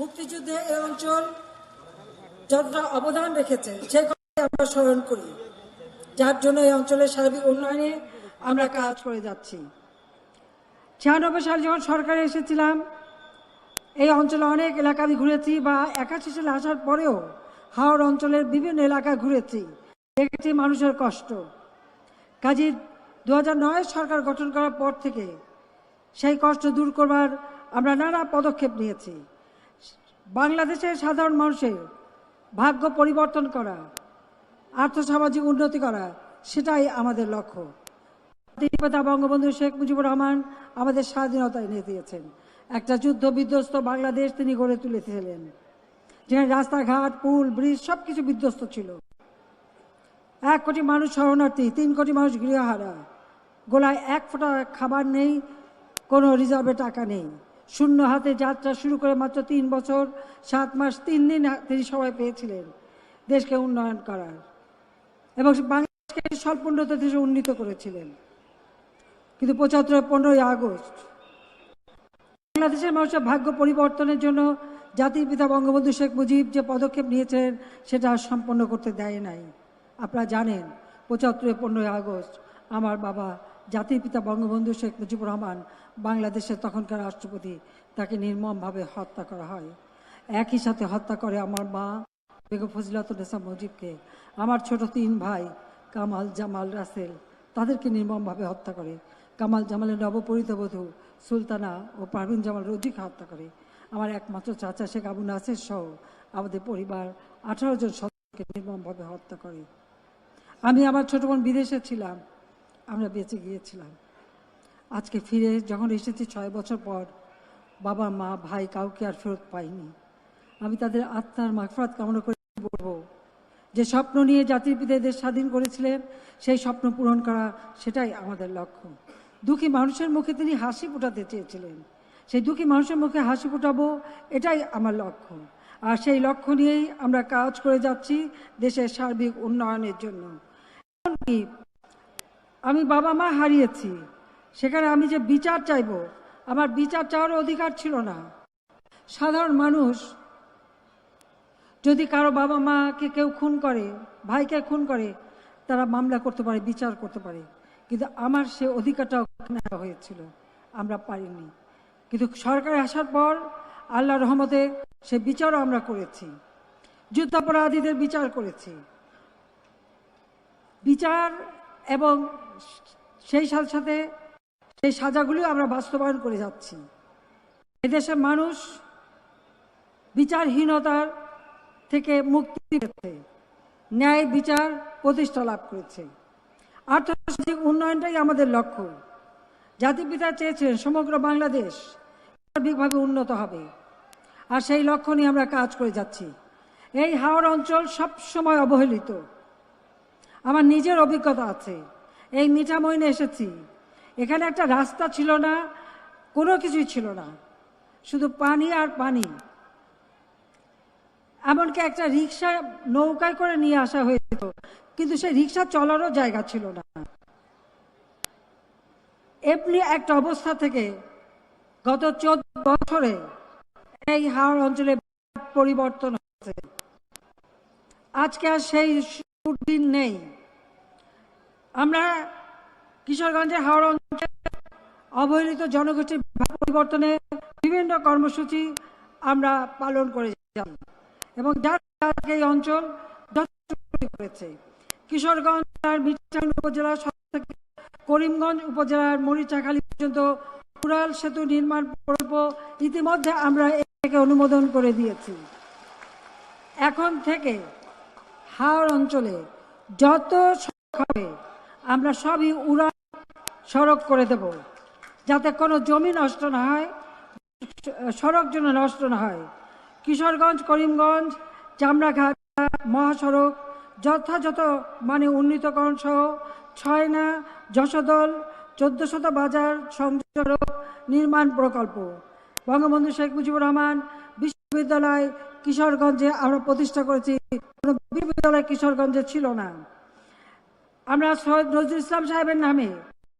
মুক্তিযুদ্ধে এই অঞ্চল যতটা অবদান রেখেছে, সেই কথা আমরা স্মরণ করি। যার জন্য এই অঞ্চলের সার্বিক উন্নয়নে আমরা কাজ করে যাচ্ছি। ছিয়ানব্বই সালে যখন সরকারে এসেছিলাম, এই অঞ্চলে অনেক এলাকা আমি ঘুরেছি বা একাশি সালে আসার পরেও হাওড় অঞ্চলের বিভিন্ন এলাকা ঘুরেছি। দেখেছি মানুষের কষ্ট। কাজী দু সরকার গঠন করার পর থেকে সেই কষ্ট দূর করবার আমরা নানা পদক্ষেপ নিয়েছি। বাংলাদেশের সাধারণ মানুষের ভাগ্য পরিবর্তন করা, আর্থসামাজিক উন্নতি করা, সেটাই আমাদের লক্ষ্য। পিতা বঙ্গবন্ধু শেখ মুজিবুর রহমান আমাদের স্বাধীনতা এনে দিয়েছেন। একটা যুদ্ধ বিধ্বস্ত বাংলাদেশ তিনি গড়ে তুলেছিলেন। যেখানে রাস্তাঘাট, পুল, ব্রিজ সব কিছু বিধ্বস্ত ছিল। এক কোটি মানুষ শরণার্থী, তিন কোটি মানুষ গৃহহারা। গোলায় এক ফোঁটা খাবার নেই কোনো রিজার্ভে টাকা নেই। শূন্য হাতে যাত্রা শুরু করে মাত্র তিন বছর, সাত মাস, তিন দিন তিনি সময় পেয়েছিলেন দেশকে উন্নয়ন করার। এবং বাংলাদেশকে স্বল্পোন্নত দেশে উন্নীত করেছিলেন। কিন্তু পঁচাত্তর, পনেরোই আগস্ট, বাংলাদেশের মানুষের ভাগ্য পরিবর্তনের জন্য জাতির পিতা বঙ্গবন্ধু শেখ মুজিব যে পদক্ষেপ নিয়েছেন, সেটা আর সম্পন্ন করতে দেয় নাই। আপনারা জানেন, পঁচাত্তরে, পনেরোই আগস্ট, আমার বাবা জাতির পিতা বঙ্গবন্ধু শেখ মুজিবুর রহমান বাংলাদেশের তখনকার রাষ্ট্রপতি তাকে নির্মমভাবে হত্যা করা হয়। একই সাথে হত্যা করে আমার মা বেগম ফজিলাতুন্নেসা মুজিবকে, আমার ছোট তিন ভাই কামাল জামাল রাসেল তাদেরকে নির্মমভাবে হত্যা করে। কামাল জামালের নবপরিত বধূ সুলতানা ও পারভিন জামাল রোজিকে হত্যা করে। আমার একমাত্র চাচা শেখ আবু নাসের সহ আমাদের পরিবার আঠারো জন সদস্যকে নির্মমভাবে হত্যা করে। আমি আমার ছোট বোন বিদেশে ছিলাম, আমরা বেঁচে গিয়েছিলাম। আজকে ফিরে যখন এসেছি ছয় বছর পর, বাবা, মা, ভাই কাউকে আর ফেরত পাইনি। আমি তাদের আত্মার মাফরাত কামনা করে বলব, যে স্বপ্ন নিয়ে জাতির পিতা দেশ স্বাধীন করেছিলেন, সেই স্বপ্ন পূরণ করা সেটাই আমাদের লক্ষ্য। দুঃখী মানুষের মুখে তিনি হাসি ফোটাতে চেয়েছিলেন। সেই দুঃখী মানুষের মুখে হাসি ফোটাবো, এটাই আমার লক্ষ্য। আর সেই লক্ষ্য নিয়েই আমরা কাজ করে যাচ্ছি দেশের সার্বিক উন্নয়নের জন্য। আমি বাবা মা হারিয়েছি। সেখানে আমি যে বিচার চাইব, আমার বিচার চাওয়ার অধিকার ছিল না। সাধারণ মানুষ যদি কারও বাবা মাকে কেউ খুন করে, ভাইকে খুন করে, তারা মামলা করতে পারে, বিচার করতে পারে। কিন্তু আমার সে অধিকারটাও নেওয়া হয়েছিল, আমরা পারিনি। কিন্তু সরকার আসার পর আল্লাহ রহমতে সে বিচারও আমরা করেছি। যুদ্ধাপরাধীদের বিচার করেছি। বিচার এবং সেই সাথে সাথে সেই সাজাগুলিও আমরা বাস্তবায়ন করে যাচ্ছি। এদেশের মানুষ বিচারহীনতার থেকে মুক্তি পেয়েছে। ন্যায় বিচার প্রতিষ্ঠা লাভ করেছে। আর্থসামাজিক উন্নয়নটাই আমাদের লক্ষ্য। জাতিপিতা চেয়েছেন সমগ্র বাংলাদেশ সার্বিকভাবে উন্নত হবে। আর সেই লক্ষ্য নিয়ে আমরা কাজ করে যাচ্ছি। এই হাওড় অঞ্চল সব সময় অবহেলিত। আমার নিজের অভিজ্ঞতা আছে। এই মিঠামইনে এসেছি। এখানে একটা রাস্তা ছিল না, কোনো কিছুই ছিল না। শুধু পানি আর পানি। এমনকি একটা রিক্সা নৌকায় করে নিয়ে আসা হয়েছিল, কিন্তু সেই রিক্সা চলারও জায়গা ছিল না। এমনি একটা অবস্থা থেকে গত চোদ্দ বছরে এই হাওড় অঞ্চলে পরিবর্তন হয়েছে। আজকে আর সেই দিন নেই। আমরা কিশোরগঞ্জের হাওড়া অঞ্চলে অবহেলিত জনগোষ্ঠীর পরিবর্তনে বিভিন্ন কর্মসূচি আমরা পালন করে যাই এবং যার এই অঞ্চল করেছে। কিশোরগঞ্জ মিঠান উপজেলার সব থেকে করিমগঞ্জ উপজেলার মরিচাখালী পর্যন্ত উড়াল সেতু নির্মাণ প্রকল্প ইতিমধ্যে আমরা একে অনুমোদন করে দিয়েছি। এখন থেকে হাওড় অঞ্চলে যত হবে, আমরা সবই উড়ান সড়ক করে দেব। যাতে কোনো জমি নষ্ট না হয়, সড়ক যেন নষ্ট না হয়। কিশোরগঞ্জ, করিমগঞ্জ, চামড়াঘাট, মহাসড়ক যথাযথ মানে উন্নীতকরণ সহ ছয়না, যশোদল, চোদ্দশত বাজার সংযোগ নির্মাণ প্রকল্প। বঙ্গবন্ধু শেখ মুজিবুর রহমান বিশ্ববিদ্যালয় কিশোরগঞ্জে আমরা প্রতিষ্ঠা করেছি। কোনো বিশ্ববিদ্যালয় কিশোরগঞ্জে ছিল না। আমরা সৈয়দ নজরুল ইসলাম সাহেবের নামে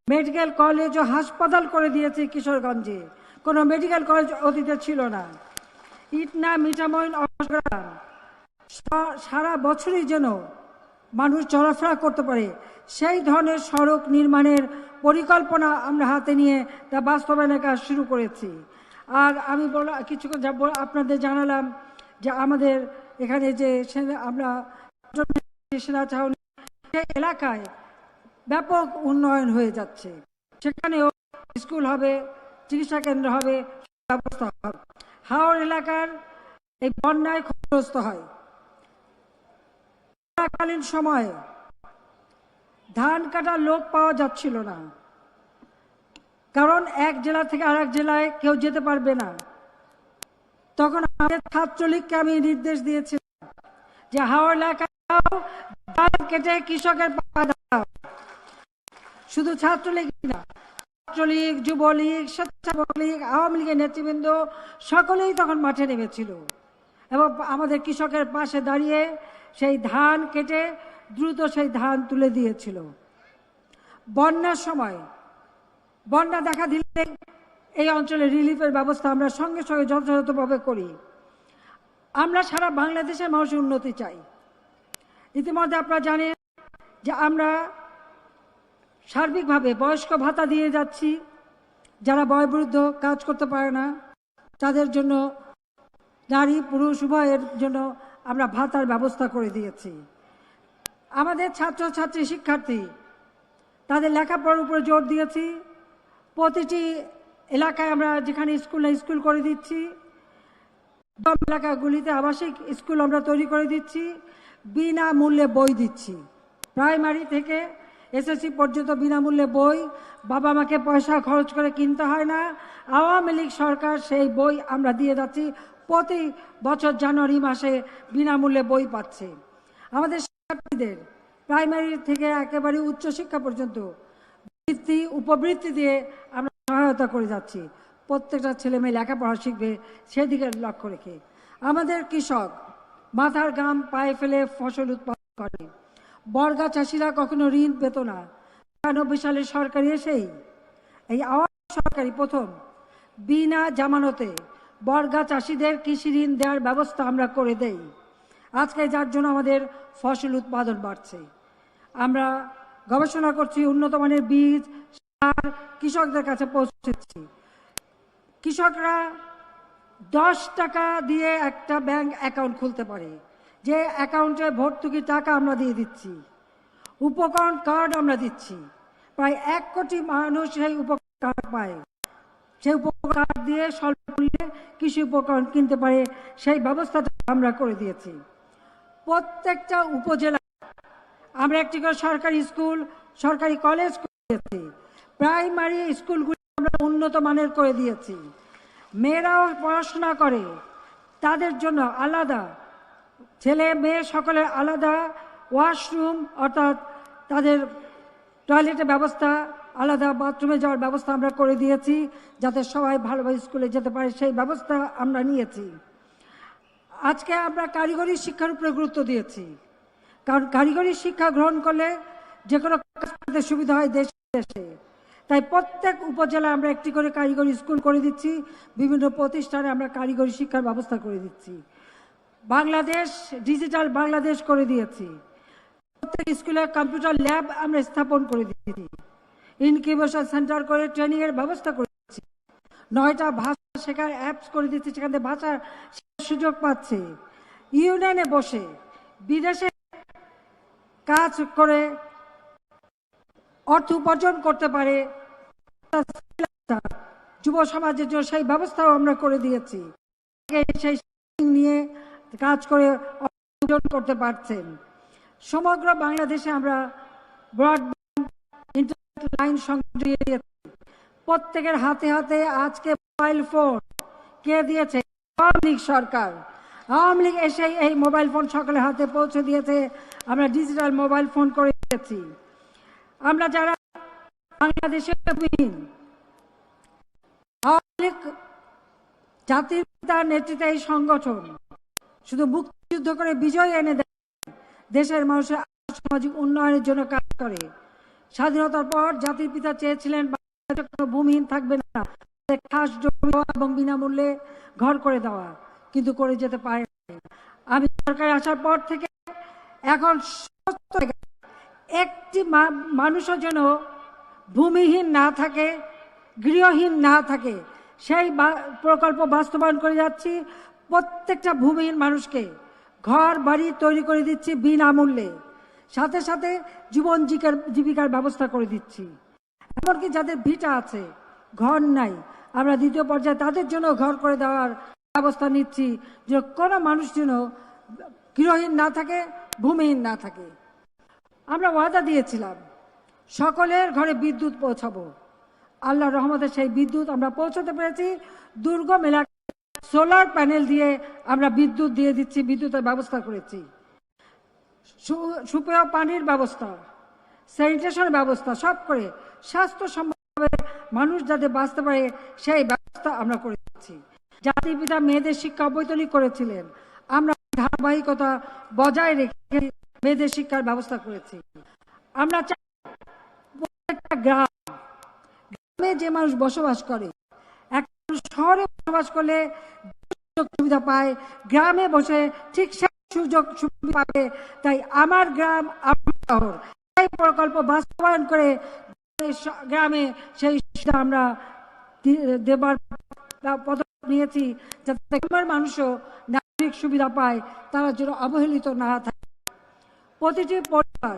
মেডিকেল কলেজ ও হাসপাতাল করে দিয়েছে কিশোরগঞ্জে। কোনো মেডিকেল কলেজ অতীতে ছিল না। ইটনা সা- সারা বছরই যেন মানুষ চলাফেরা করতে পারে। সেই ধরনের সড়ক নির্মাণের পরিকল্পনা আমরা হাতে নিয়ে তা বাস্তবায়নের কাজ শুরু করেছি। আর আমি বলা কিছুক্ষণ যা আপনাদের জানালাম যে আমাদের এখানে যে আমরা সেনা ছাউনি এলাকায় ব্যাপক উন্নয়ন হয়ে যাচ্ছে। সেখানেও স্কুল হবে, চিকিৎসা কেন্দ্র হবে ব্যবস্থা হবে। হাওড় এলাকার এই বন্যায় ক্ষতিগ্রস্ত হয়। সময়ে ধান কাটার লোক পাওয়া যাচ্ছিল না। কারণ এক জেলা থেকে আরেক জেলায় কেউ যেতে পারবে না। তখন আমাদের ছাত্রলীগকে আমি নির্দেশ দিয়েছিলাম যে হাওড় এলাকায় কেটে কৃষকের পাওয়া শুধু ছাত্রলীগ না, ছাত্রলীগ, যুবলীগ স্বেচ্ছাসেবক লীগ আওয়ামী লীগের নেতৃবৃন্দ সকলেই তখন মাঠে নেমেছিল। এবং আমাদের কৃষকের পাশে দাঁড়িয়ে সেই ধান কেটে দ্রুত সেই ধান তুলে দিয়েছিল। বন্যার সময়, বন্যা দেখা দিলে এই অঞ্চলে রিলিফের ব্যবস্থা আমরা সঙ্গে সঙ্গে যথাযথভাবে করি। আমরা সারা বাংলাদেশের মানুষের উন্নতি চাই। ইতিমধ্যে আপনারা জানেন যে আমরা সার্বিকভাবে বয়স্ক ভাতা দিয়ে যাচ্ছি। যারা বয়বৃদ্ধ কাজ করতে পারে না, তাদের জন্য নারী, পুরুষ, উভয়ের জন্য আমরা ভাতার ব্যবস্থা করে দিয়েছি। আমাদের ছাত্রছাত্রী, শিক্ষার্থী, তাদের লেখাপড়ার উপরে জোর দিয়েছি। প্রতিটি এলাকায় আমরা যেখানে স্কুল স্কুল করে দিচ্ছি। এলাকাগুলিতে আবাসিক স্কুল আমরা তৈরি করে দিচ্ছি। বিনামূল্যে বই দিচ্ছি। প্রাইমারি থেকে এসএসসি পর্যন্ত বিনামূল্যে বই, বাবা মাকে পয়সা খরচ করে কিনতে হয় না। আওয়ামী লীগ সরকার সেই বই আমরা দিয়ে যাচ্ছি। প্রতি বছর জানুয়ারি মাসে বিনামূল্যে বই পাচ্ছে। আমাদের শিক্ষার্থীদের প্রাইমারি থেকে একেবারে উচ্চশিক্ষা পর্যন্ত বৃত্তি, উপবৃত্তি দিয়ে আমরা সহায়তা করে যাচ্ছি। প্রত্যেকটা ছেলে মেয়ে লেখাপড়া শিখবে সেদিকে লক্ষ্য রেখে। আমাদের কৃষক মাথার গাম পায়ে ফেলে ফসল উৎপাদন করে। বর্গা চাষিরা কখনো ঋণ পেত না। একানব্বই সালে সরকারি এসেই এই আওয়াজ সরকারি প্রথম। বিনা জামানতে বর্গা চাষিদের কৃষি ঋণ দেওয়ার ব্যবস্থা আমরা করে দেই। আজকে যার জন্য আমাদের ফসল উৎপাদন বাড়ছে। আমরা গবেষণা করছি, উন্নত মানের বীজ, সার কৃষকদের কাছে পৌঁছেছি। কৃষকরা দশ টাকা দিয়ে একটা ব্যাংক অ্যাকাউন্ট খুলতে পারে। যে অ্যাকাউন্টে ভর্তুকি টাকা আমরা দিয়ে দিচ্ছি, উপকরণ কার্ড আমরা দিচ্ছি, প্রায় এক কোটি মানুষ সেই উপকরণ পায়। সেই উপকরণ দিয়ে স্বল্প মূল্যে কৃষি উপকরণ কিনতে পারে, সেই ব্যবস্থাটা আমরা করে দিয়েছি। প্রত্যেকটা উপজেলা, আমরা একটি করে সরকারি স্কুল, সরকারি কলেজ করেছি প্রাইমারি স্কুলগুলি আমরা উন্নত মানের করে দিয়েছি। মেয়েরাও পড়াশোনা করে, তাদের জন্য আলাদা ছেলে মেয়ে সকলের আলাদা ওয়াশরুম, অর্থাৎ তাদের টয়লেটের ব্যবস্থা, আলাদা বাথরুমে যাওয়ার ব্যবস্থা আমরা করে দিয়েছি, যাতে সবাই ভালোভাবে স্কুলে যেতে পারে, সেই ব্যবস্থা আমরা নিয়েছি। আজকে আমরা কারিগরি শিক্ষার উপরে গুরুত্ব দিয়েছি। কারণ কারিগরি শিক্ষা গ্রহণ করলে যে কোনো সুবিধা হয় দেশে দেশে তাই প্রত্যেক উপজেলায় আমরা একটি করে কারিগরি স্কুল করে দিচ্ছি, বিভিন্ন প্রতিষ্ঠানে আমরা কারিগরি শিক্ষার ব্যবস্থা করে দিচ্ছি। বাংলাদেশ ডিজিটাল বাংলাদেশ করে দিয়েছি। প্রত্যেক স্কুলে কম্পিউটার ল্যাব আমরা স্থাপন করে দিয়েছি। ইনকিউবেশন সেন্টার করে ট্রেনিং এর ব্যবস্থা করে দিচ্ছি নয়টা ভাষা শেখার অ্যাপস করে দিচ্ছি সেখান থেকে ভাষা সুযোগ পাচ্ছে। ইউনিয়নে বসে বিদেশে কাজ করে অর্থ উপার্জন করতে পারে। যুব সমাজের জন্য সেই ব্যবস্থাও আমরা করে দিয়েছি। সেই নিয়ে কাজ করে অর্থ উপার্জন করতে পারছেন। সমগ্র বাংলাদেশে আমরা ব্রডব্যান্ড ইন্টারনেট লাইন সংযোগ দিয়েছি। প্রত্যেকের হাতে হাতে আজকে মোবাইল ফোন কে দিয়েছে? আওয়ামী লীগ সরকার। আওয়ামী লীগ এসে এই মোবাইল ফোন সকলের হাতে পৌঁছে দিয়েছে। আমরা ডিজিটাল মোবাইল ফোন করে দিয়েছি। আমরা যারা বাংলাদেশে আওয়ামী লীগ জাতির পিতার নেতৃত্বে এই সংগঠন শুধু মুক্তিযুদ্ধ করে বিজয় এনে দেয়। দেশের মানুষের সামাজিক উন্নয়নের জন্য কাজ করে। স্বাধীনতার পর জাতির পিতা চেয়েছিলেন কোনো ভূমিহীন থাকবে না খাস জমি এবং বিনামূল্যে ঘর করে দেওয়া, কিন্তু করে যেতে পারে আমি সরকারে আসার পর থেকে এখন একটি মানুষও যেন ভূমিহীন না থাকে, গৃহহীন না থাকে, সেই প্রকল্প বাস্তবায়ন করে যাচ্ছি। প্রত্যেকটা ভূমিহীন মানুষকে ঘর, বাড়ি তৈরি করে দিচ্ছি বিনামূল্যে। সাথে সাথে জীবন জীবিকার ব্যবস্থা করে দিচ্ছি। এমনকি যাদের ভিটা আছে, ঘর নাই, আমরা দ্বিতীয় পর্যায়ে তাদের জন্য ঘর করে দেওয়ার ব্যবস্থা নিচ্ছি যে কোনো মানুষ যেন গৃহহীন না থাকে, ভূমিহীন না থাকে। আমরা ওয়াদা দিয়েছিলাম, সকলের ঘরে বিদ্যুৎ পৌঁছাবো। আল্লাহ রহমতের সেই বিদ্যুৎ আমরা পৌঁছতে পেরেছি। দুর্গম এলাকায় সোলার প্যানেল দিয়ে আমরা বিদ্যুৎ দিয়ে দিচ্ছি, বিদ্যুতের ব্যবস্থা করেছি। সুপেয় পানির ব্যবস্থা স্যানিটেশনের ব্যবস্থা, সব করে স্বাস্থ্যসম্মতভাবে মানুষ যাতে বাঁচতে পারে, সেই ব্যবস্থা আমরা করে দিচ্ছি জাতির পিতা মেয়েদের শিক্ষা অবৈতনিক করেছিলেন। আমরা ধারাবাহিকতা বজায় রেখে মেয়েদের শিক্ষার ব্যবস্থা করেছি। আমরা গ্রাম, গ্রামে যে মানুষ বসবাস করে শহরে বসবাস করলে সুবিধা পায়, গ্রামে বসে ঠিক সেই সুযোগ সুবিধা পাবে, তাই আমার গ্রাম আমার শহর। এই প্রকল্প বাস্তবায়ন করে গ্রামে সেই সুবিধা আমরা দেবার পদক্ষেপ নিয়েছি, যাতে গ্রামের মানুষও নাগরিক সুবিধা পায়, তারা যেন অবহেলিত না থাকে। প্রতিটি পরিবার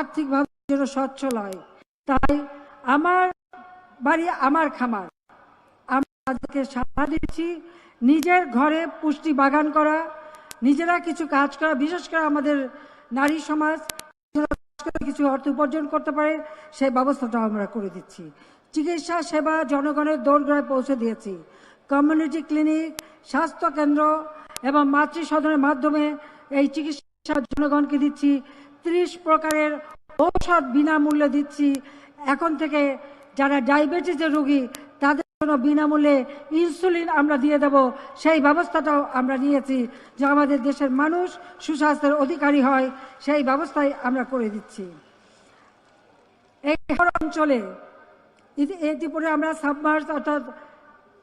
আর্থিকভাবে যেন সচ্ছল হয়। তাই আমার বাড়ি আমার খামার। তাদেরকে সাহায্য দিচ্ছি নিজের ঘরে পুষ্টি বাগান করা, নিজেরা কিছু কাজ করা, বিশেষ করে আমাদের নারী সমাজ কিছু অর্থ উপার্জন করতে পারে, সেই ব্যবস্থাটা আমরা করে দিচ্ছি। চিকিৎসা, সেবা, জনগণের দোরগোড়ায় পৌঁছে দিয়েছি। কমিউনিটি ক্লিনিক, স্বাস্থ্য কেন্দ্র এবং মাতৃ সদনের মাধ্যমে এই চিকিৎসা জনগণকে দিচ্ছি। ত্রিশ প্রকারের ঔষধ বিনামূল্যে দিচ্ছি। এখন থেকে যারা ডায়াবেটিসের রোগী জন্য বিনামূল্যে ইনসুলিন আমরা দিয়ে দেব, সেই ব্যবস্থাটাও আমরা নিয়েছি যে আমাদের দেশের মানুষ সুস্বাস্থ্যের অধিকারী হয়, সেই ব্যবস্থাই আমরা করে দিচ্ছি। এই অঞ্চলে ইতিপূর্বে আমরা সাবমার্স অর্থাৎ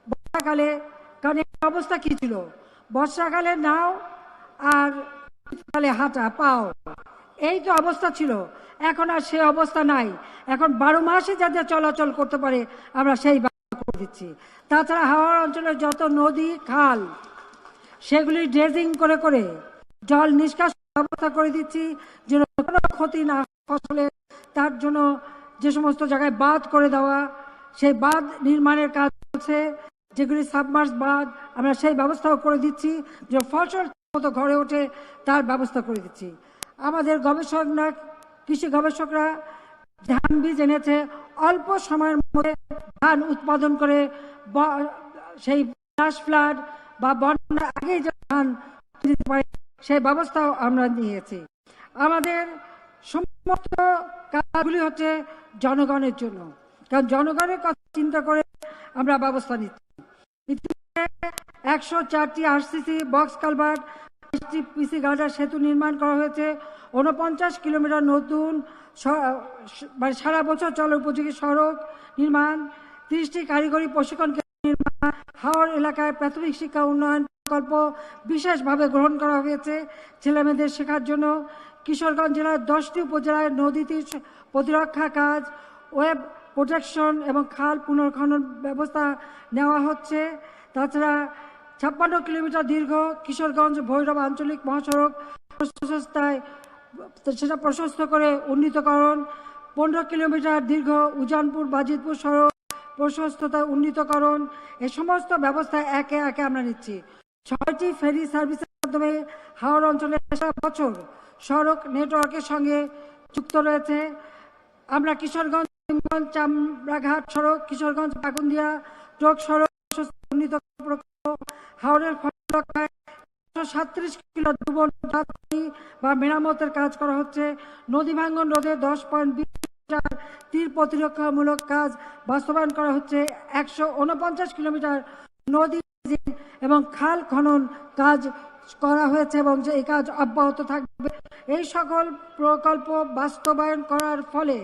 বর্ষাকালে, কারণ এই অবস্থা কি ছিল? বর্ষাকালে নাও আর শীতকালে হাঁটা, পাও। এই তো অবস্থা ছিল। এখন আর সে অবস্থা নাই। এখন বারো মাসে যাতে চলাচল করতে পারে, আমরা সেই দিচ্ছি। তাছাড়া হাওড় অঞ্চলের যত নদী, খাল, সেগুলি ড্রেজিং করে করে জল নিষ্কাশন ব্যবস্থা করে দিচ্ছি, যেন কোনো ক্ষতি না হয় ফসলে। তার জন্য যে সমস্ত জায়গায় বাঁধ করে দেওয়া, সেই বাঁধ নির্মাণের কাজ চলছে, যেগুলি সাবমার্স বাঁধ, আমরা সেই ব্যবস্থাও করে দিচ্ছি, যে ফসল মতো ঘরে ওঠে, তার ব্যবস্থা করে দিচ্ছি। আমাদের গবেষকরা, কৃষি গবেষকরা ধান বীজ এনেছে অল্প সময়ের মধ্যে ধান উৎপাদন করে সেই ফ্লাশ ফ্লাড বা বন্যার আগেই যে ধান সেই ব্যবস্থাও আমরা নিয়েছি। আমাদের সমস্ত কাজগুলি হচ্ছে জনগণের জন্য। কারণ জনগণের কথা চিন্তা করে আমরা ব্যবস্থা নিচ্ছি। একশো চারটি RCC box culvert PC girder সেতু নির্মাণ করা হয়েছে। উনপঞ্চাশ কিলোমিটার নতুন মানে সারা বছর চলার উপযোগী সড়ক নির্মাণ, তিরিশটি কারিগরি প্রশিক্ষণ নির্মাণ হাওড় এলাকায় প্রাথমিক শিক্ষা উন্নয়ন প্রকল্প বিশেষভাবে গ্রহণ করা হয়েছে ছেলেমেয়েদের শেখার জন্য। কিশোরগঞ্জ জেলার দশটি উপজেলায় নদী তীর প্রতিরক্ষা কাজ, ওয়েব প্রোটেকশন এবং খাল পুনর্খনন ব্যবস্থা নেওয়া হচ্ছে। তাছাড়া ছাপ্পান্ন কিলোমিটার দীর্ঘ কিশোরগঞ্জ ভৈরব আঞ্চলিক মহাসড়ক প্রশস্তায় সেটা প্রশস্ত করে উন্নীতকরণ, পনেরো কিলোমিটার দীর্ঘ উজানপুর, বাজিতপুর সড়ক প্রশস্ততা উন্নীতকরণ, এ সমস্ত ব্যবস্থা একে একে আমরা নিচ্ছি। ছয়টি ফেরি সার্ভিসের মাধ্যমে হাওড় অঞ্চলে বছর সড়ক নেটওয়ার্কের সঙ্গে যুক্ত রয়েছে। আমরা কিশোরগঞ্জ চামড়াঘাট সড়ক, কিশোরগঞ্জ পাকুন্দিয়া টোক সড়ক উন্নীত প্রকল্প, হাওড়ের ফলরক্ষায় সাতত্রিশ কিলো যাত্রী বা মেরামতের কাজ করা হচ্ছে। নদী ভাঙ্গন রোধে দশ পয়েন্ট মিটার তীর প্রতিরক্ষামূলক কাজ বাস্তবায়ন করা হচ্ছে। একশো উনপঞ্চাশ কিলোমিটার নদী এবং খাল খনন কাজ করা হয়েছে এবং যে এই কাজ অব্যাহত থাকবে। এই সকল প্রকল্প বাস্তবায়ন করার ফলে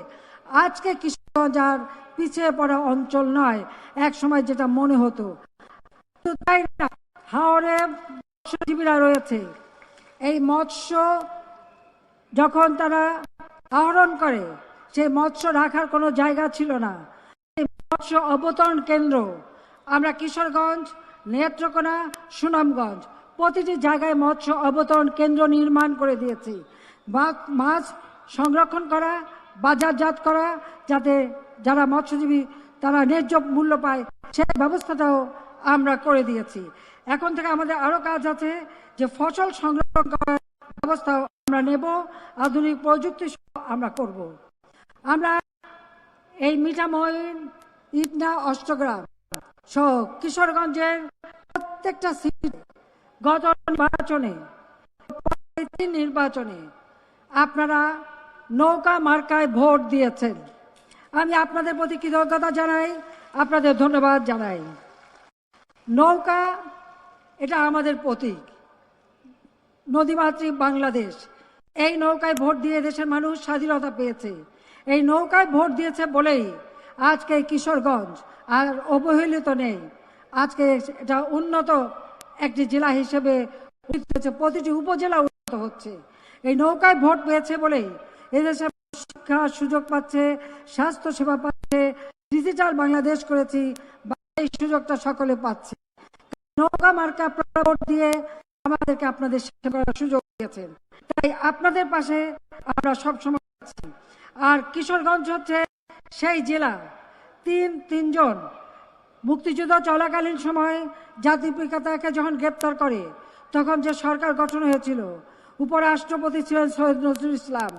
আজকে কিশোরগঞ্জ আর পিছিয়ে পড়া অঞ্চল নয় এক সময় যেটা মনে হতো। তাই হাওড়ে মৎস্যজীবীরা রয়েছে। এই মৎস্য যখন তারা আহরণ করে, সেই মৎস্য রাখার কোনো জায়গা ছিল না। মৎস্য অবতরণ কেন্দ্র আমরা কিশোরগঞ্জ, নেত্রকোনা, সুনামগঞ্জ প্রতিটি জায়গায় মৎস্য অবতরণ কেন্দ্র নির্মাণ করে দিয়েছি। মাছ সংরক্ষণ করা, বাজারজাত করা, যাতে যারা মৎস্যজীবী তারা ন্যায্য মূল্য পায়, সেই ব্যবস্থাটাও আমরা করে দিয়েছি। এখন থেকে আমাদের আরও কাজ আছে যে ফসল সংরক্ষণ করার ব্যবস্থা আমরা নেব, আধুনিক প্রযুক্তি আমরা করব। আমরা এই মিঠামইন ইটনা অষ্টগ্রাম সহ কিশোরগঞ্জের প্রত্যেকটা সিট গত নির্বাচনে নির্বাচনে আপনারা নৌকা মার্কায় ভোট দিয়েছেন। আমি আপনাদের প্রতি কৃতজ্ঞতা জানাই, আপনাদের ধন্যবাদ জানাই। নৌকা এটা আমাদের প্রতীক। নদীমাতৃক বাংলাদেশ, এই নৌকায় ভোট দিয়ে দেশের মানুষ স্বাধীনতা পেয়েছে। এই নৌকায় ভোট দিয়েছে বলেই আজকে কিশোরগঞ্জ আর অবহেলিত নেই। আজকে এটা উন্নত একটি জেলা হিসেবে প্রতিটি উপজেলা উন্নত হচ্ছে। এই নৌকায় ভোট পেয়েছে বলেই এদেশে শিক্ষার সুযোগ পাচ্ছে স্বাস্থ্য সেবা পাচ্ছে, ডিজিটাল বাংলাদেশ করেছি এই সুযোগটা সকলে পাচ্ছে। নৌকা মার্কা ভোট দিয়ে আমাদেরকে আপনাদের সেবা করার সুযোগ দিয়েছেন। তাই আপনাদের পাশে আমরা সবসময় আছি। আর কিশোরগঞ্জ হচ্ছে সেই জেলা। তিন, তিনজন। মুক্তিযুদ্ধ চলাকালীন সময় জাতি পিতাকে যখন গ্রেপ্তার করে, তখন যে সরকার গঠন হয়েছিল, উপরাষ্ট্রপতি ছিলেন সৈয়দ নজরুল ইসলাম।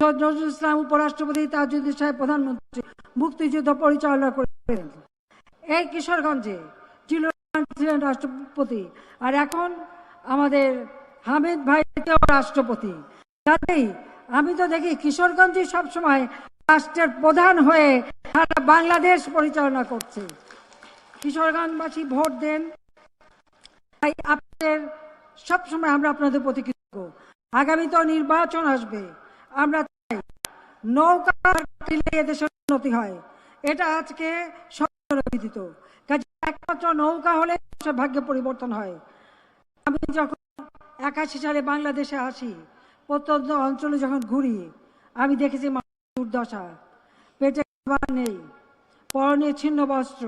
সৈয়দ নজরুল ইসলাম উপরাষ্ট্রপতি তাজুদ্দিন সাহেব প্রধানমন্ত্রী। মুক্তিযুদ্ধ পরিচালনা করেন এই কিশোরগঞ্জে ছিলেন রাষ্ট্রপতি। আর এখন আমাদের হামিদ ভাই রাষ্ট্রপতি। কাজেই আমি তো দেখি কিশোরগঞ্জই সবসময় রাষ্ট্রের প্রধান হয়ে সারা বাংলাদেশ পরিচালনা করছে। কিশোরগঞ্জবাসী ভোট দেন। তাই আপনাদের সবসময় আমরা আপনাদের প্রতি কৃতজ্ঞ। আগামী তো নির্বাচন আসবে। আমরা চাই নৌকা এদেশের উন্নতি হয়। এটা আজকে সকলের বিদিত কাজে একমাত্র নৌকা হলে ভাগ্যে পরিবর্তন হয়। আমি যখন একাশি সালে বাংলাদেশে আসি, প্রত্যন্ত অঞ্চলে যখন ঘুরি, আমি দেখেছি দুর্দশা। পেটে খাবার নেই, পরনে ছিন্ন বস্ত্র,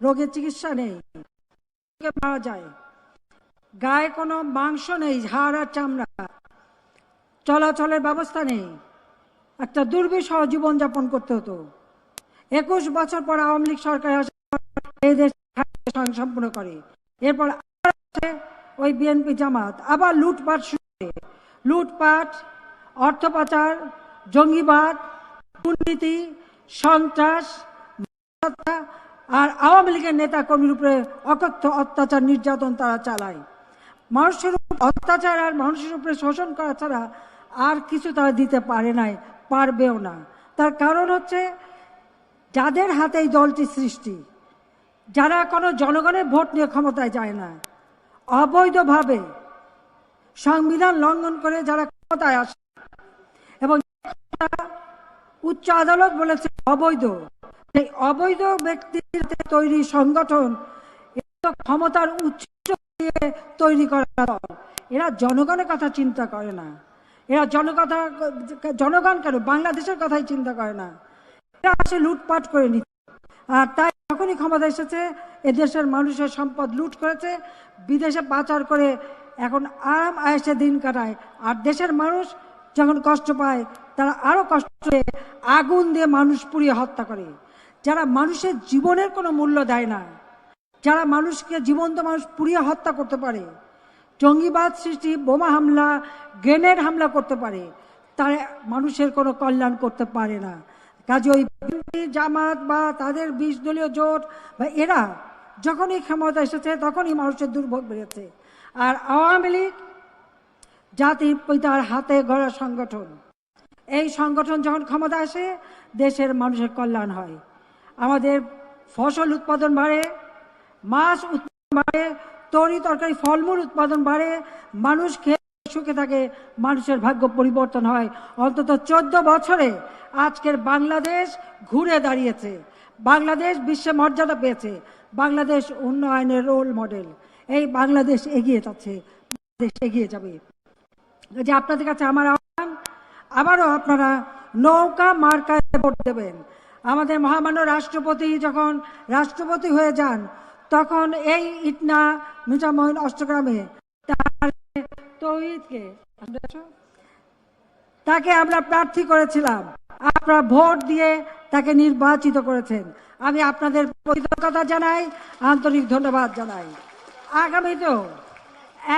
রোগের চিকিৎসা নেই মারা যায়। গায়ে কোনো মাংস নেই ঝাড় আর চামড়া। চলাচলের ব্যবস্থা নেই। একটা দুর্বিষহ জীবনযাপন করতে হতো। একুশ বছর পর আওয়ামী লীগ সরকার আসে এই দেশ সম্পূর্ণ করে। এরপর ওই বিএনপি জামাত। আবার লুটপাট শুরু করে। লুটপাট, অর্থ পাচার, জঙ্গিবাদ, দুর্নীতি, সন্ত্রাস আর আওয়ামী লীগের নেতা কর্মীর উপরে অকথ্য অত্যাচার নির্যাতন তারা চালায়। মানুষের অত্যাচার আর মানুষের উপরে শোষণ করা ছাড়া আর কিছু তারা দিতে পারে নাই, পারবেও না। তার কারণ হচ্ছে, যাদের হাতে এই দলটি সৃষ্টি যারা কোনো জনগণের ভোট নিয়ে ক্ষমতায় যায় না, অবৈধভাবে সংবিধান লঙ্ঘন করে যারা ক্ষমতায় আসে এবং উচ্চ আদালত বলেছে অবৈধ, সেই অবৈধ ব্যক্তির তৈরি সংগঠন ক্ষমতার উচ্চ দিয়ে তৈরি করা এরা জনগণের কথা চিন্তা করে না। এরা জনকথা জনগণ কেন? বাংলাদেশের কথাই চিন্তা করে না। এরা আসে লুটপাট করে নিচ্ছে। আর তাই যখনই ক্ষমতা এসেছে এদেশের মানুষের সম্পদ লুট করেছে, বিদেশে পাচার করে এখন আরাম আয়েসে দিন কাটায়। আর দেশের মানুষ যখন কষ্ট পায়, তারা আরও কষ্ট আগুন দিয়ে মানুষ পুড়িয়ে হত্যা করে। যারা মানুষের জীবনের কোনো মূল্য দেয় না, যারা মানুষকে জীবন্ত মানুষ পুড়িয়ে হত্যা করতে পারে, জঙ্গিবাদ সৃষ্টি, বোমা হামলা, গ্রেনেড হামলা করতে পারে, তারা মানুষের কোনো কল্যাণ করতে পারে না। কাজে ওই বিএনপি, জামাত বা তাদের বিশ দলীয় জোট বা এরা যখনই ক্ষমতা এসেছে তখনই মানুষের দুর্ভোগ বেড়েছে। আর আওয়ামী লীগ জাতির পিতার হাতে গড়া সংগঠন। এই সংগঠন যখন ক্ষমতা আসে দেশের মানুষের কল্যাণ হয়। আমাদের ফসল উৎপাদন বাড়ে মাছ উৎপাদন বাড়ে তরি তরকারি ফলমূল উৎপাদন বাড়ে মানুষ খেয়ে সুখে থাকে, মানুষের ভাগ্য পরিবর্তন হয়। অন্তত চোদ্দ বছরে আজকের বাংলাদেশ ঘুরে দাঁড়িয়েছে। বাংলাদেশ বিশ্বে মর্যাদা পেয়েছে। বাংলাদেশ উন্নয়নের রোল মডেল এই বাংলাদেশ এগিয়ে যাচ্ছে। দেশ এগিয়ে যাবে। যে আপনাদের কাছে আমার আহ্বান, আবারও আপনারা নৌকা মার্কায় ভোট দেবেন। আমাদের মহামান্য রাষ্ট্রপতি যখন রাষ্ট্রপতি হয়ে যান, তখন এই ইটনা মিঠামইন অষ্টগ্রামে তার তৌহিদকে। তাকে আমরা প্রার্থী করেছিলাম। আপনারা ভোট দিয়ে তাকে নির্বাচিত করেছেন। আমি আপনাদের কৃতজ্ঞতা জানাই, আন্তরিক ধন্যবাদ জানাই। আগামীতেও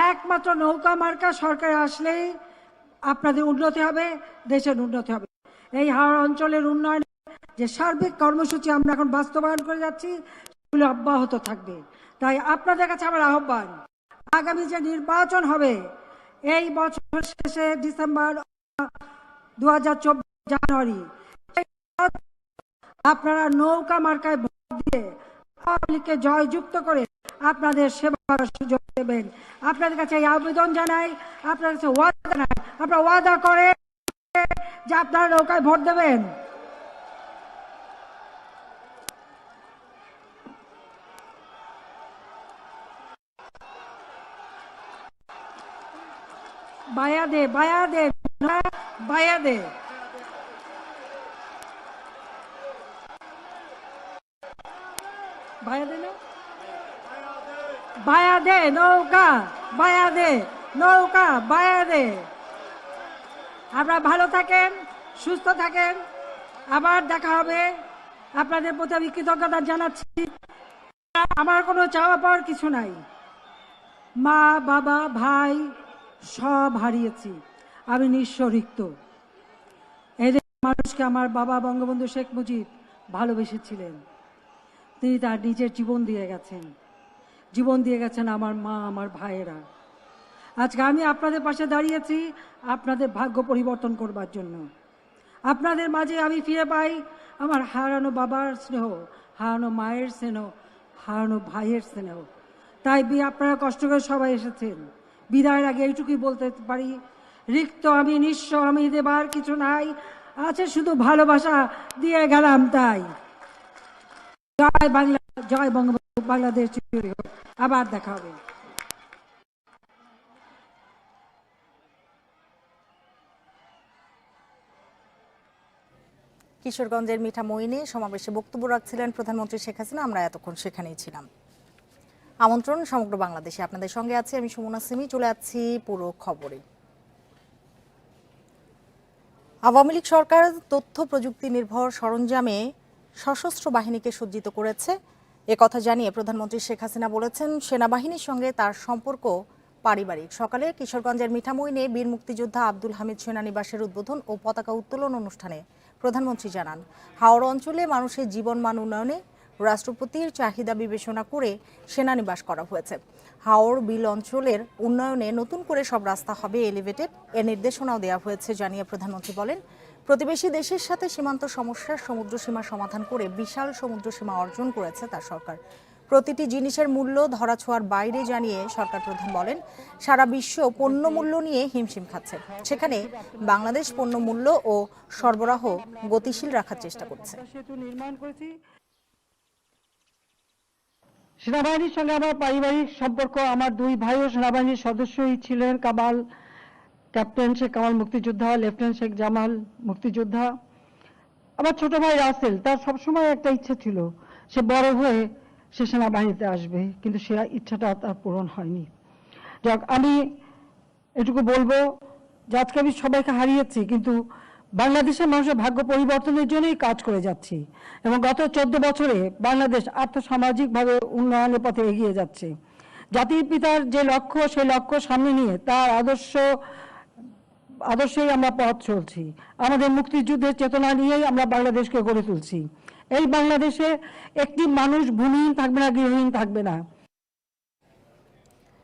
একমাত্র নৌকা মার্কা সরকারে আসলেই আপনাদের উন্নতি হবে, দেশের উন্নতি হবে। এই হাওড় অঞ্চলের উন্নয়ন যে সার্বিক কর্মসূচি আমরা এখন বাস্তবায়ন করে যাচ্ছি, সেগুলো অব্যাহত থাকবে। তাই আপনাদের কাছে আমার আহ্বান, আগামী যে নির্বাচন হবে এই বছর শেষে ডিসেম্বর দু হাজার চব্বিশ জানুয়ারি। আপনারা নৌকা মার্কায় ভোট দিয়ে আওয়ামী জয়যুক্ত করে আপনাদের সেবা সুযোগ দেবেন। আপনাদের কাছে এই আবেদন জানাই আপনার কাছে ওয়াদা জানাই। আপনারা ওয়াদা করে যে আপনারা নৌকায় ভোট দেবেন। বায়া দে বায়া দে বায়া দে। বায়া দে বায়া দে, নৌকা, বায়া দে, নৌকা, বায়া দে। আপনারা ভালো থাকেন, সুস্থ থাকেন। আবার দেখা হবে। আপনাদের প্রতি আমি কৃতজ্ঞতা জানাচ্ছি। আমার কোনো চাওয়া পাওয়ার কিছু নাই। মা, বাবা, ভাই সব হারিয়েছি। আমি নিঃস্বরিক্ত এদের মানুষকে আমার বাবা বঙ্গবন্ধু শেখ মুজিব ভালোবেসেছিলেন। তিনি তার নিজের জীবন দিয়ে গেছেন। জীবন দিয়ে গেছেন আমার মা, আমার ভাইয়েরা। আজকে আমি আপনাদের পাশে দাঁড়িয়েছি আপনাদের ভাগ্য পরিবর্তন করবার জন্য। আপনাদের মাঝে আমি ফিরে পাই আমার হারানো বাবার স্নেহ, হারানো মায়ের স্নেহ, হারানো ভাইয়ের স্নেহ। তাই বি আপনারা কষ্ট করে সবাই এসেছেন। বিদায়ের আগে এইটুকুই বলতে পারি। রিক্ত আমি, নিঃস্ব আমি, দেবার কিছু নাই। আছে শুধু ভালোবাসা, দিয়ে গেলাম তাই। জয় বাংলা, জয় বঙ্গবন্ধু বাংলাদেশ আবার দেখা হবে। কিশোরগঞ্জের মিঠামইনে সমাবেশে বক্তব্য রাখছিলেন প্রধানমন্ত্রী শেখ হাসিনা। আমরা এতক্ষণ সেখানেই ছিলাম। আমন্ত্রণ সমগ্র বাংলাদেশে। আপনাদের সঙ্গে আছি আমি সুমনা সিমি, চলে যাচ্ছি পুরো খবরে। আওয়ামী লীগ সরকার তথ্য প্রযুক্তি নির্ভর সরঞ্জামে সশস্ত্র বাহিনীকে সজ্জিত করেছে। কথা জানিয়ে প্রধানমন্ত্রী শেখ হাসিনা বলেছেন, সেনাবাহিনীর সঙ্গে তার সম্পর্ক পারিবারিক। সকালে কিশোরগঞ্জের মিঠামইনে বীর মুক্তিযোদ্ধা আব্দুল হামিদ সেনানিবাসের উদ্বোধন ও পতাকা উত্তোলন অনুষ্ঠানে প্রধানমন্ত্রী জানান। হাওড় অঞ্চলে মানুষের জীবনমান উন্নয়নে রাষ্ট্রপতির চাহিদা বিবেচনা করে সেনানিবাস করা হয়েছে। হাওড় বিল অঞ্চলের উন্নয়নে নতুন করে সব রাস্তা হবে এলিভেটেড, এর নির্দেশনাও দেওয়া হয়েছে জানিয়ে প্রধানমন্ত্রী বলেন। প্রতিবেশী দেশের সাথে সীমান্ত সমস্যার সমুদ্র সীমা সমাধান করে বিশাল সমুদ্র সীমা অর্জন করেছে তার সরকার। প্রতিটি জিনিসের মূল্য ধরাছোঁয়ার বাইরে জানিয়ে সরকার প্রধান বলেন, সারা বিশ্ব পণ্য মূল্য নিয়ে হিমশিম খাচ্ছে। সেখানে বাংলাদেশ পণ্য মূল্য ও সরবরাহ গতিশীল রাখার চেষ্টা করছে। সেতু নির্মাণ করেছি সেনাবাহিনীর সঙ্গে আমার পারিবারিক সম্পর্ক, আমার দুই ভাইও সেনাবাহিনীর সদস্যই ছিলেন কামাল, ক্যাপ্টেন শেখ কামাল মুক্তিযোদ্ধা, লেফটেন্যান্ট শেখ জামাল মুক্তিযোদ্ধা। আমার ছোট ভাই রাসেল, তার সবসময় একটা ইচ্ছে ছিল, সে বড় হয়ে সে সেনাবাহিনীতে আসবে, কিন্তু সে ইচ্ছাটা তার পূরণ হয়নি। যাক, আমি এটুকু বলব যে আজকে আমি সবাইকে হারিয়েছি, কিন্তু বাংলাদেশের মানুষের ভাগ্য পরিবর্তনের জন্যই কাজ করে যাচ্ছি এবং গত চোদ্দ বছরে বাংলাদেশ আর্থসামাজিকভাবে উন্নয়নের পথে এগিয়ে যাচ্ছে। জাতির পিতার যে লক্ষ্য, সেই লক্ষ্য সামনে নিয়ে তার আদর্শ, আদর্শেই আমরা পথ চলছি। আমাদের মুক্তিযুদ্ধের চেতনা নিয়েই আমরা বাংলাদেশকে গড়ে তুলছি। এই বাংলাদেশে একটি মানুষ ভূমিহীন থাকবে না, গৃহহীন থাকবে না।